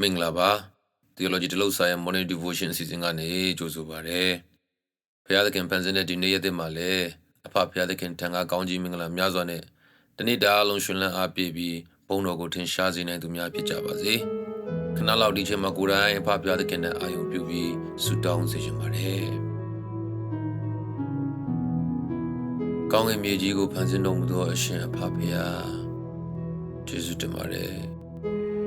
မင်္ဂလာပါ Theology တလို့ဆိုင်ရာ Morning Devotion အစီအစဉ်ကနေကြိုဆိုပါရစေ။ဘုရားသခင်ဖန်ဆင်းတဲ့ဒီနေ့ရက်သစ်မှာလည်းအဖဘုရားသခင်ထံကကောင်းကြီးမင်္ဂလာများစွာနဲ့တနေ့တာအလုံးရှင်လန်းအားပြည့်ပြီးဘုန်းတော်ကိုထင်ရှားစေနိုင်သူများဖြစ်ကြပါစေ။ခဏလောက်ဒီချိန်မှာကိုယ်တိုင်အဖဘုရားသခင်နဲ့အာရုံပြုပြီးဆုတောင်းစေချင်ပါတယ်။ကောင်းကင်မြေကြီးကိုဖန်ဆင်းတော်မူသောအရှင်အဖဘုရားကျေးဇူးတင်ပါတယ်။ခ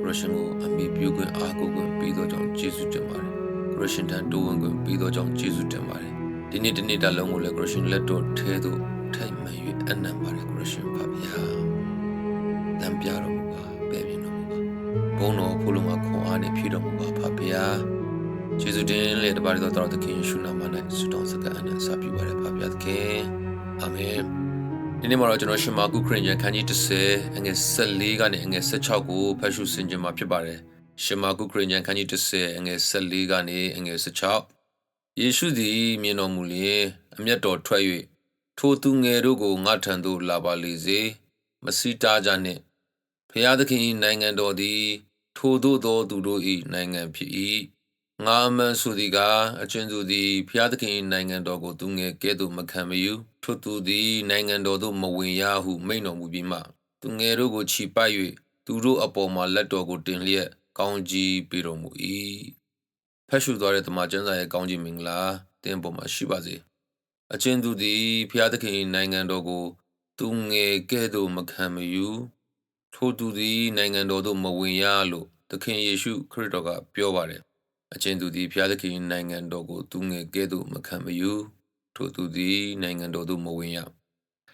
ရစ်ရှင်ကိုအမိပြုခွင့်အားကိုးခွင့်ပေးသောကြောင့်ကျေးဇူးတင်ပါတယ်ခရစ်ရှင်ထံတိုးဝင်ခွင့်ပေးသောကြောင့်ကျေးဇူးတင်ပါတယ်ဒီနေ့ဒီနေ့တလုံးကိုလည်းခရစ်ရှင်လက်တော်ထဲသို့ထိုက်မှန်၍အနံ့ပါတယ်ခရစ်ရှင်ပါဗျာလမ်းပြတော်မူပါပဲပြတော်မူပါဘုန်းတော်ဖူးလုံးမှာခွန်အားနဲ့ဖြည့်တော်မူပါဖဗျာကျေးဇူးတင်လေတပါးတော်တော်သခင်ယေရှုနာမ၌ဆုတောင်းစကားအနံ့စာပြုပါရဖဗျာသခင်အာမင် ဒီနေ့မှာတော့ကျွန်တော်ရှမာကုခရင်ကျန်ခန်းကြီး30အငယ်14ကနေအငယ်16ကိုဖတ်ရှုဆင်ခြင်မှာဖြစ်ပါတယ်ရှမာကုခရင်ကျန်ခန်းကြီး30အငယ်14ကနေအငယ်16ယေရှုသည်မြင်တော်မူလျင်အမျက်တော်ထွက်၍ထိုသူငယ်တို့ကိုငါထံသို့လာပါလေစေမစီတားကြနှင့်ဖျားသခင်နိုင်ငံတော်သည် ထိုသို့သောသူတို့၏နိုင်ငံဖြစ်၏ငါအမှန်ဆိုသည်ကအချင်းသူသည်ဖျားသခင်နိုင်ငံတော်ကိုသူငယ်ကဲ့သို့မခံမယူ ထိုသူသည်နိုင်ငံတော်သို့မဝင်ရဟုမိန့်တော်မူပြီးမှသူငယ်တို့ကိုချီပိုက်၍သူတို့အပေါ်မှာလက်တော်ကိုတင်လျက်ကောင်းကြီးပေးတော်မူ၏ဖက်ရှုသွားတဲ့တမန်ကျမ်းစာရဲ့ကောင်းကြီးမင်္ဂလာတင်းပေါ်မှာရှိပါစေအချင်းသူသည်ဖျားသခင်နိုင်ငံတော်ကို သူငယ်ကဲ့သို့မခံမယူထိုသူသည်နိုင်ငံတော်သို့မဝင်ရလို့သခင်ယေရှုခရစ်တော်ကပြောပါတယ်အချင်းသူသည်ဖျားသခင်နိုင်ငံတော်ကိုသူငယ်ကဲ့သို့မခံမယူ ထိုသူသည်နိုင်ငံတော်သို့မဝင်ရ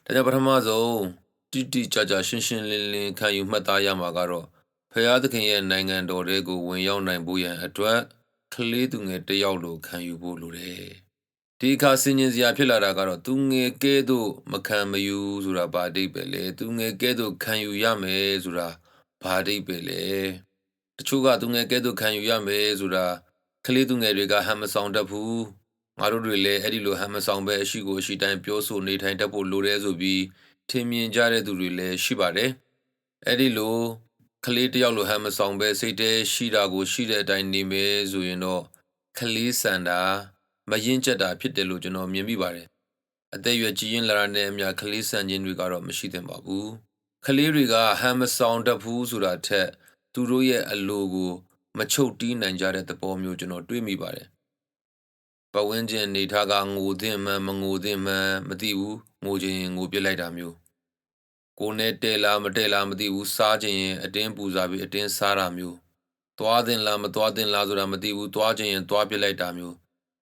ဒါကြောင့်ပထမဆုံးတိတိကျကျရှင်းရှင်းလင်းလင်းခံယူမှတ်သားရမှာကတော့ဖျားသခင်ရဲ့နိုင်ငံတော်တွေကိုဝင်ရောက်နိုင်ဖို့ရန်အတွက်ကလေးသူငယ်တယောက်လိုခံယူဖို့လိုတယ်ဒီအခါစင်ញင်စရာဖြစ်လာတာကတော့သူငယ်ကဲသို့မခံမယူဆိုတာဘာအဓိပ္ပာယ်လဲသူငယ်ကဲသို့ခံယူရမယ်ဆိုတာဘာအဓိပ္ပာယ်လဲတချို့ကသူငယ်ကဲသို့ခံယူရမယ်ဆိုတာကလေးသူငယ်တွေကဟမ်မဆောင်တတ်ဘူး ငါတို့တွေလည်းအဲ့ဒီလိုဟမ်မဆောင်ပဲအရှိကိုအရှိတိုင်းပြောဆိုနေထိုင်တတ်ဖို့လိုတယ်ဆိုပြီးထင်မြင်ကြတဲ့သူတွေလည်းရှိပါတယ်အဲ့ဒီလိုကလေးတယောက်လိုဟမ်မဆောင်ပဲစိတ်တဲရှိတာကိုရှိတဲ့အတိုင်းနေမယ်ဆိုရင်တော့ကလေးစန္ဒာမရင်ကျက်တာဖြစ်တယ်လို့ကျွန်တော်မြင်မိပါတယ်အသက်အရွယ်ကြီးရင်လာတဲ့အများကလေးဆန်ခြင်းတွေကတော့မရှိသင့်ပါဘူးကလေးတွေကဟမ်မဆောင်တတ်ဘူးဆိုတာထက် သူတို့ရဲ့အလိုကို မချုပ်တီးနိုင်ကြတဲ့သဘောမျိုးကျွန်တော်တွေးမိပါတယ် ပဝင်းကျင်နေထားကငိုသင့်မှမငိုသင့်မှမသိဘူးငိုခြင်းငိုပြစ်လိုက်တာမျိုးကိုနဲ့တဲလားမတဲလားမသိဘူးစားခြင်းရင်အတင်းပူစားပြီးအတင်းစားတာမျိုးသွားသင့်လားမသွားသင့်လားဆိုတာမသိဘူးသွားခြင်းရင်သွားပြစ်လိုက်တာမျိုး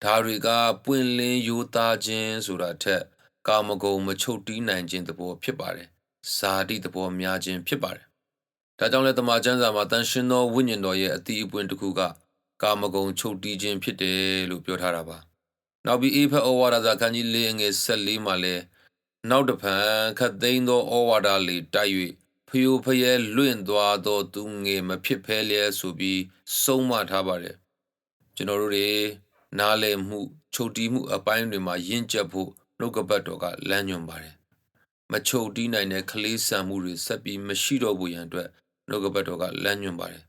ဒါတွေကပွင့်လင်းရိုးသားခြင်းဆိုတာထက် ကာမဂုဏ်မချုပ်တီးနိုင်ခြင်းသဘောဖြစ်ပါတယ်ဇာတိသဘောများခြင်းဖြစ်ပါတယ်ဒါကြောင့်လည်းတမန်ကျမ်းစာမှာတန်ရှင်သောဝိညာဉ်တော်ရဲ့အတိအပွင့်တစ်ခုက ကာမဂုဏ်ချုပ်တီးခြင်းဖြစ်တယ်လို့ပြောထားတာပါနောက်ပြီးအေဖက်ဩဝါဒစာခန်းကြီး၄ငယ်၁၄မှာလည်းနောက်တဖန်ခတ်သိမ်းသောဩဝါဒလေးတိုက်၍ဖျို့ဖျဲလွင့်သွားသောသူငယ်မဖြစ်ဖဲလျက်ဆိုပြီးဆုံးမထားပါတယ်ကျွန်တော်တို့တွေနားလည်မှုချုပ်တီးမှုအပိုင်းတွေမှာယဉ်ကျက်ဖို့နှုတ်ကပတ်တော်ကလမ်းညွှန်ပါတယ်မချုပ်တီးနိုင်တဲ့ကလေးဆန်မှုတွေဆက်ပြီးမရှိတော့ဘူးရန်အတွက်နှုတ်ကပတ်တော်ကလမ်းညွှန်ပါတယ်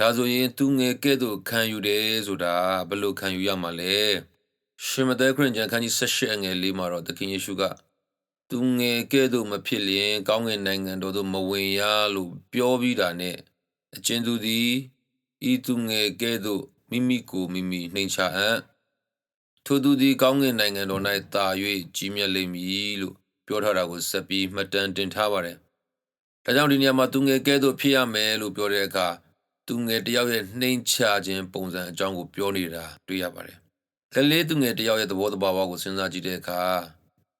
ဒါဆိုရင်သူငယ်ကဲ့သို့ခံယူတယ်ဆိုတာဘယ်လိုခံယူရမှာလဲရှင်မသက်ခရင်ကျန်ခန်းကြီး78အငယ်လေးမှာတော့သခင်ယေရှုကသူငယ်ကဲ့သို့မဖြစ်လျင်ကောင်းကင်နိုင်ငံတော်သို့မဝင်ရလို့ပြောပြီးတာနဲ့အချင်းသူသည်ဤသူငယ်ကဲ့သို့မိမိကိုမိမိနှိမ်ချအံ့ထိုသူသည်ကောင်းကင်နိုင်ငံတော်၌တာ၍ကြီးမြတ်လိမ့်မည်လို့ပြောထားတာကိုဆက်ပြီးမှတ်တမ်းတင်ထားပါတယ်။ဒါကြောင့်ဒီနေရာမှာသူငယ်ကဲ့သို့ဖြစ်ရမယ်လို့ပြောတဲ့အခါ သူငယ်တယောက်ရဲ့နှိမ်ချခြင်းပုံစံအကြောင်းကိုပြောနေတာတွေ့ရပါတယ်။ကလေးသူငယ်တယောက်ရဲ့သဘောတဘာဝကိုစဉ်းစားကြည့်တဲ့အခါ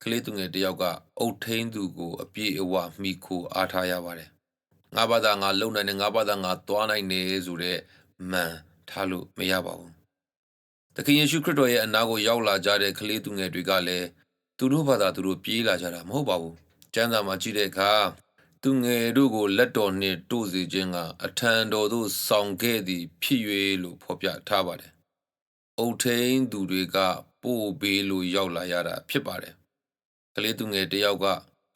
ကလေးသူငယ်တယောက်ကအုတ်ထိန်သူကိုအပြည့်အဝမိခိုအားထားရပါတယ်။ငါဘာသာငါလုံနိုင်တယ်ငါဘာသာငါသွားနိုင်တယ်ဆိုတဲ့မန်ထားလို့မရပါဘူး။သခင်ယေရှုခရစ်တော်ရဲ့အနာကိုရောက်လာကြတဲ့ကလေးသူငယ်တွေကလည်းသူတို့ဘာသာသူတို့ပြေးလာကြတာမဟုတ်ပါဘူး။ကျမ်းစာမှာကြည့်တဲ့အခါ သူငယ်တို့ကိုလက်တော်နှင့်တို့စေခြင်းကအထံတော်သို့ဆောင်ခဲ့သည် ဖြစ်၍လို့ဖော်ပြထားပါတယ်။အုတ်ထိန်သူတွေကပို့ပေးလို့ရောက်လာရတာဖြစ်ပါတယ်။ကလေးသူငယ်တယောက်က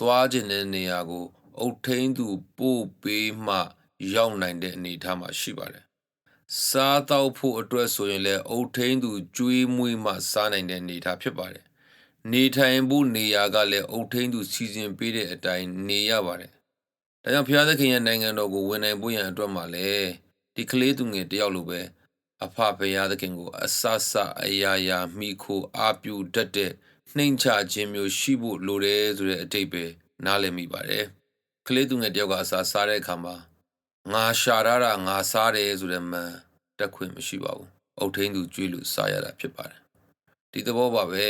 သွားခြင်းတဲ့နေရာကို အုတ်ထိန်သူပို့ပေးမှရောက်နိုင်တဲ့အနေအထားမှာရှိပါတယ်စားတော့ဖို့အတွက်ဆိုရင်လည်းအုတ်ထင်းသူကျွေးမွေးမှစားနိုင်တဲ့နေထားဖြစ်ပါတယ်နေထိုင်ဖို့နေရာကလည်းအုတ်ထင်းသူစီစဉ်ပေးတဲ့အတိုင်းနေရပါတယ် ဒါကြောင့်ဘုရားသခင်ရဲ့နိုင်ငံတော်ကိုဝင်နိုင်ဖို့ရန်အတွက်မှလည်းဒီကလေးသူငယ်တယောက်လိုပဲအဖဘုရားသခင်ကို အဆဆအယားယာမိခိုအာပြုတတ်တဲ့နှိမ်ချခြင်းမျိုးရှိဖို့လိုတယ်ဆိုတဲ့အတိတ်ပဲနားလည်မိပါတယ်ကလေးသူငယ်တယောက်ကအစာစားတဲ့အခါမှာငါရှာရတာငါစားတယ်ဆိုတဲ့မှန်တက်ခွင့်မရှိပါဘူးအုတ်ထင်းသူကျွေးလို့စားရတာဖြစ်ပါတယ်ဒီသဘောပါပဲ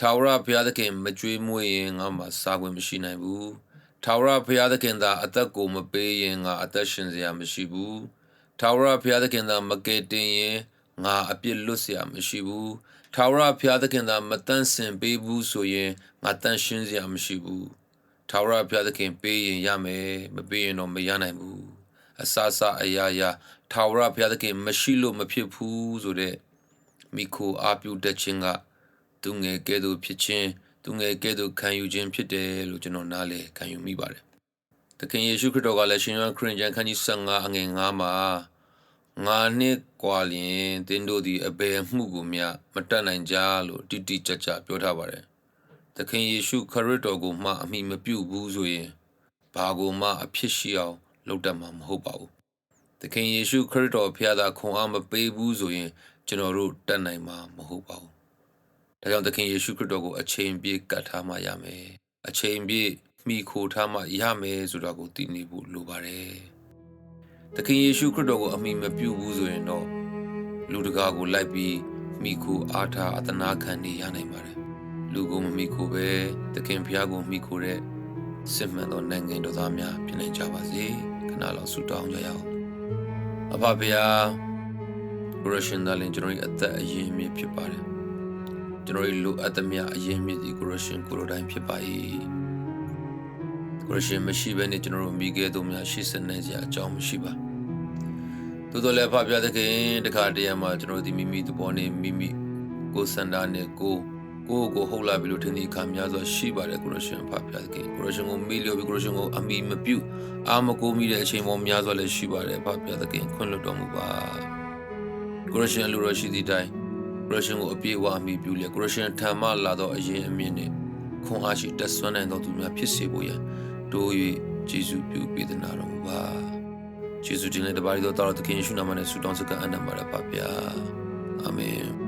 ထာဝရဘုရားသခင်မကြွေးမွေးရင်ငါမှစားခွင့်မရှိနိုင်ဘူး ထာဝရဘုရားသခင်သာအသက်ကိုမပေးရင်ငါအသက်ရှင်စရာမရှိဘူးထာဝရဘုရားသခင်သာမကယ်တင်ရင်ငါအပြစ်လွတ်စရာမရှိဘူးထာဝရဘုရားသခင်သာမတန့်စင်ပေးဘူးဆိုရင်ငါတန့်ရှင်းစရာမရှိဘူးထာဝရဘုရားသခင်ပေးရင်ရမယ်မပေးရင်တော့မရနိုင်ဘူးအဆအဆအရာရာထာဝရဘုရားသခင်မရှိလို့မဖြစ်ဘူးဆိုတဲ့မိခိုအားပြုတတ်ခြင်းကသူငယ်ကဲ့သို့ဖြစ်ခြင်း သူငယ်ကဲ့သို့ခံယူခြင်းဖြစ်တယ်လို့ကျွန်တော်နားလည်ခံယူမိပါတယ်။သခင်ယေရှုခရစ်တော်ကလည်းရှင်ယောဟန်ခရစ်ယာန်ခန်းကြီး15အငယ်9မှာငါနှစ်ကွာလျင်သင်တို့သည်အဘယ်မှုကိုမျှမတတ်နိုင်ကြလို့တိတိကျကျပြောထားပါတယ်။သခင်ယေရှုခရစ်တော်ကိုမှအမိမပြုတ်ဘူးဆိုရင်ဘာကိုမှအဖြစ်ရှိအောင်လုပ်တတ်မှာမဟုတ်ပါဘူး။သခင်ယေရှုခရစ်တော်ဖျားတာခွန်အားမပေးဘူးဆိုရင်ကျွန်တော်တို့တတ်နိုင်မှာမဟုတ်ပါဘူး။ ဒါကြောင့်သခင်ယေရှုခရစ်တော်ကိုအချိန်ပြည့်ကတ်ထားမှရမယ်။အချိန်ပြည့်မိခိုထားမှရမယ်ဆိုတာကိုသိနေဖို့လိုပါတယ်။သခင်ယေရှုခရစ်တော်ကိုအမိမပြုတ်ဘူးဆိုရင်တော့လူတကာကိုလိုက်ပြီးမိခိုအားထားအသနာခံနေရနိုင်ပါတယ်။လူကိုမမိခိုပဲသခင်ဖျားကိုမိခိုတဲ့စစ်မှန်သောနိုင်ငံတော်သားများဖြစ်နိုင်ကြပါစေ။ခဏလောက်ဆုတောင်းကြရအောင်။အဖဖျားကိုရရှင်သားလင်ကျွန်တော်၏အသက်အရင်မြစ်ဖြစ်ပါတယ်။ ကျွန်တော်၏လူအပ်သမျှအရင်မြစ်ဒီကိုရရှင်ကိုရိုတိုင်းဖြစ်ပါ၏။ကိုရရှင်မရှိဘဲနဲ့ကျွန်တော်တို့မိခဲ့သူများရှိစနေစရာအကြောင်းမရှိပါ။သို့တော်လည်းဖဖျားသခင်တခါတည်းမှာကျွန်တော်ဒီမိမိသဘောနဲ့မိမိကိုစန္ဒာနဲ့ကိုကိုကိုဟုတ်လာပြီလို့ထင်သည့်အခါများစွာရှိပါတယ်ကိုရရှင်ဖဖျားသခင်ကိုရရှင်ကိုမိလျော်ပြီးကိုရရှင်ကိုအမိမပြုတ်အာမကိုမိတဲ့အချိန်ပေါ်များစွာလည်းရှိပါတယ်ဖဖျားသခင်ခွင့်လွှတ်တော်မူပါကိုရရှင်လူတော်ရှိသည့်တိုင်ကို ရရှင်ကိုအပြည့်အဝအမိပြုလျက်ကိုရရှင်ထံမှလာသောအရင်အမြင့်နဲ့ခွန်အားရှိတက်ဆွမ်းနိုင်သောသူများဖြစ်စေဖို့ရန်တိုး၍ယေရှုပြုပေးသနာတော်မူပါယေရှုတင်တဲ့တပါးတော်တော်သခင်ယေရှုနာမနဲ့ဆုတောင်းစကားအနံပါရပါဗျာအာမင်